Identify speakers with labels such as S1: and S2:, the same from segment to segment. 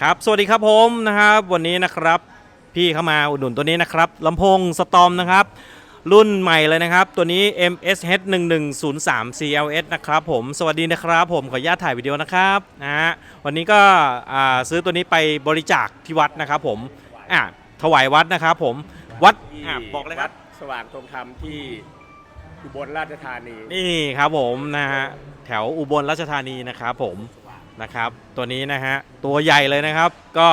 S1: ครับ สวัสดีครับผมนะครับ วันนี้นะครับ พี่เข้ามาอุดหนุนตัวนี้นะครับลำโพงสตอมนะครับ รุ่นใหม่เลยนะครับ ตัวนี้ MSH 1103 CLS นะครับผมสวัสดีนะครับผมขออนุญาตถ่ายวิดีโอนะครับนะฮะวันนี้ก็อ่าซื้อตัวนี้ไปบริจาคที่วัดนะครับผมอะถวายวัดนะครับผมวัด
S2: ที่
S1: อะบอกเลยครับ
S2: วัดสว่างตรงธรรมที่อุบลราชธานี
S1: นี่ครับผมนะฮะแถวอุบลราชธานีนะครับผม นะครับ ตัวนี้นะฮะตัวใหญ่เลยนะครับ ก็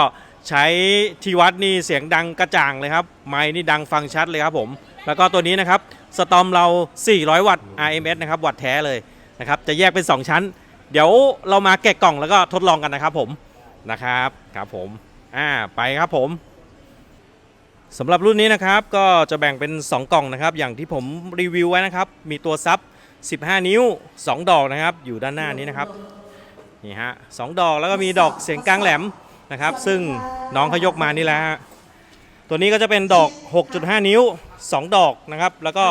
S1: ใช้ที่วัดนี่เสียงดังกระจ่างเลยครับ ไม้นี่ดังฟังชัดเลยครับผม แล้วก็ตัวนี้นะครับสตอมเรา 400 วัตต์ RMS นะครับ วัตต์แท้เลยนะครับ จะแยกเป็น 2 ชั้น เดี๋ยวเรามาแกะกล่องแล้วก็ทดลองกันนะครับผมนะครับครับผมอ่าไปครับผมสำหรับรุ่นนี้นะครับก็จะแบ่งเป็น 2 กล่องนะครับ อย่างที่ผมรีวิวไว้นะครับ มีตัวซับ 15 นิ้ว 2 ดอกนะครับ อยู่ด้านหน้านี้นะครับ นี่ฮะสองดอกแล้วก็มีดอกเสียงกลางแหลมนะครับ ซึ่งน้องเขายกมานี่แหละฮะตัวนี้ก็จะเป็นดอก 6.5 นิ้ว 2 ดอกนะครับ แล้วก็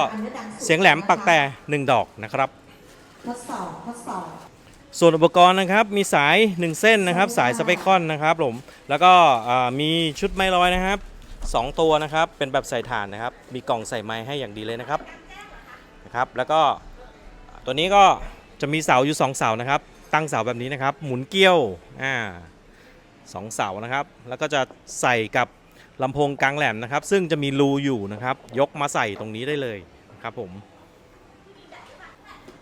S1: เสียงแหลมปักแต่ 1 ดอกนะครับ
S3: ทดสอบทดสอบ
S1: ส่วนอุปกรณ์นะครับมีสาย 1 เส้นนะครับ สายสเปคอนนะครับผมแล้วก็มีชุดไม้ลอยนะครับ 2 ตัวนะครับเป็นแบบใส่ถ่านนะครับ มีกล่องใส่ไม้ให้อย่างดีเลยนะครับนะครับ แล้วก็ตัวนี้ก็จะมีเสาอยู่ 2 เสานะครับ ตั้งเสาแบบนี้นะครับ หมุนเกี้ยวอ่าสองเสานะครับ แล้วก็จะใส่กับลำโพงกลางแหลมนะครับ ซึ่งจะมีรูอยู่นะครับ ยกมาใส่ตรงนี้ได้เลยครับผม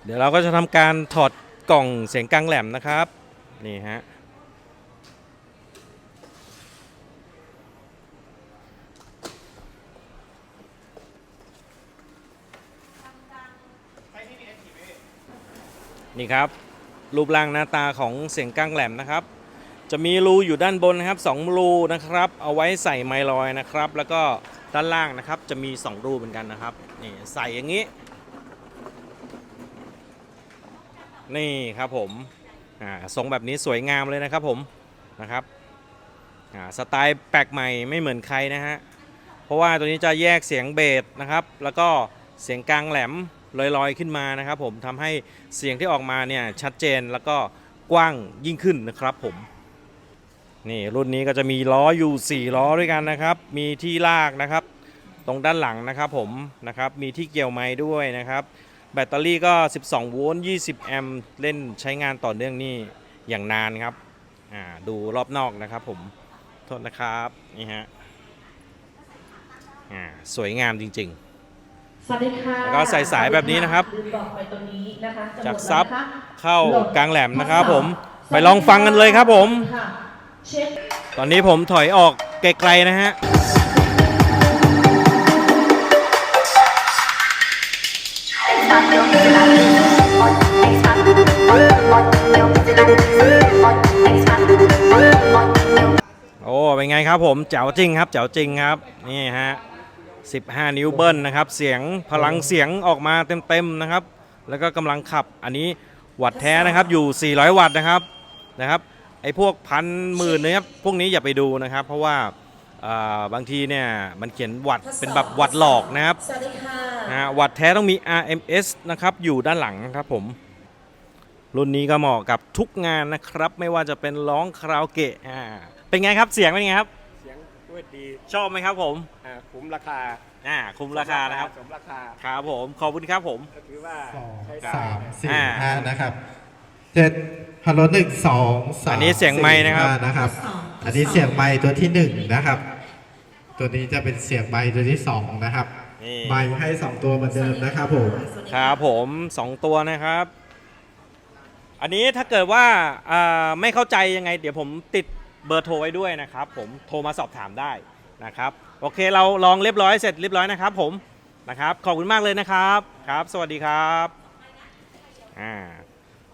S1: เดี๋ยวเราก็จะทำการถอดกล่องเสียงกลางแหลมนะครับนี่ฮะนี่ครับ รูปร่างหน้าตาของเสียงกลางแหลมนะครับ จะมีรูอยู่ด้านบนนะครับสองรูนะครับ เอาไว้ใส่ไมลอยนะครับ แล้วก็ด้านล่างนะครับจะมี 2 รูเหมือนกันนะครับนี่ใส่อย่างนี้ นี่ครับผมอ่าทรงแบบนี้สวยงามเลยนะครับผมนะครับอ่าสไตล์แปลกใหม่ไม่เหมือนใครนะฮะเพราะว่าตัวนี้จะแยกเสียงเบสนะครับ แล้วก็เสียงกลางแหลม ลอยๆขึ้นมานะครับ ผมทำให้เสียงที่ออกมาเนี่ยชัดเจนแล้วก็กว้างยิ่งขึ้นนะครับผมนี่รุ่นนี้ก็จะมีล้ออยู่ 4 ล้อด้วยกันนะครับ มีที่ลากนะครับ ตรงด้านหลังนะครับผมนะครับมีที่เกี่ยวไม้ด้วยนะครับ แบตเตอรี่ก็ 12 โวลต์ 20 แอมป์เล่นใช้งานต่อเนื่องนี่อย่างนานครับอ่าดูรอบนอกนะครับผมโทษนะครับนี่ฮะอ่าสวยงามจริง
S3: สวัสดีค่ะ
S1: แล้วก็ใส่สายแบบนี้นะครับ
S3: ลืมบอกไปตรงนี้นะคะจะหมด
S1: จาก
S3: แล้ว
S1: ซับ
S3: นะคะ
S1: ๆเข้ากลางแหลมนะครับผมไปลองฟังกันเลยครับผม
S3: ค่ะเช็ค
S1: ตอนนี้ผมถอยออกไกลๆนะฮะโอ้เป็นไงครับผมเจ๋วจริงครับเจ๋วจริงครับนี่ฮะ 15 นิ้วเบิ้ลนะครับ เสียงพลังเสียงออกมาเต็มๆนะครับ แล้วก็กำลังขับอันนี้วัตต์แท้นะครับอยู่ 400 วัตต์นะครับนะครับไอ้พวกพันหมื่นนะครับพวกนี้อย่าไปดูนะครับ เพราะว่าอ่าบางทีเนี่ยมันเขียนวัตต์เป็นแบบวัตต์หลอกนะครับ
S3: สวัสดีค่ะ
S1: นะฮะวัตต์แท้ต้องมี RMS นะครับอยู่ด้านหลังครับผม รุ่นนี้ก็เหมาะกับทุกงานนะครับ ไม่ว่าจะเป็นร้องคาราโอเกะอ่าเป็นไงครับเสียงเป็นไงครับ
S2: เสียง ด้วยดี
S1: ชอบไหมครับผม
S2: อ่าคุ้มราคา
S1: อ่าคุ้มราคานะครับ
S2: สมราคา
S1: ครับผมขอบคุณครับผม
S2: ก็ถือว่า
S4: สอง
S2: ใช้ได้
S4: สามสี่
S1: อ่า
S4: ห้านะครับเจ็ดฮัลโหลหนึ่งสองสาม
S1: อันนี้เสียงไมค์นะครับ
S4: สี่ห้านะครับ อันนี้เสียงไม้ตัวที่หนึ่งนะครับ ตัวนี้จะเป็นเสียงไม้ตัวที่สองนะครับ
S1: นี่
S4: ไม้ให้สองตัวเหมือนเดิมนะครับผม
S1: ครับผมสองตัวนะครับ อันนี้ถ้าเกิดว่าอ่าไม่เข้าใจยังไง เดี๋ยวผมติด เบอร์โทรไว้ด้วยนะครับ ผมโทรมาสอบถามได้นะครับ โอเคเราลองเรียบร้อยเสร็จเรียบร้อยนะครับ ผมนะครับ ขอบคุณมากเลยนะครับครับ สวัสดีครับอ่า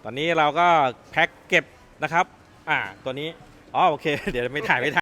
S1: ตอนนี้เราก็แพ็คเก็บนะครับอ่าตัวนี้อ๋อโอเค เดี๋ยวไม่ถ่ายไม่ถ่าย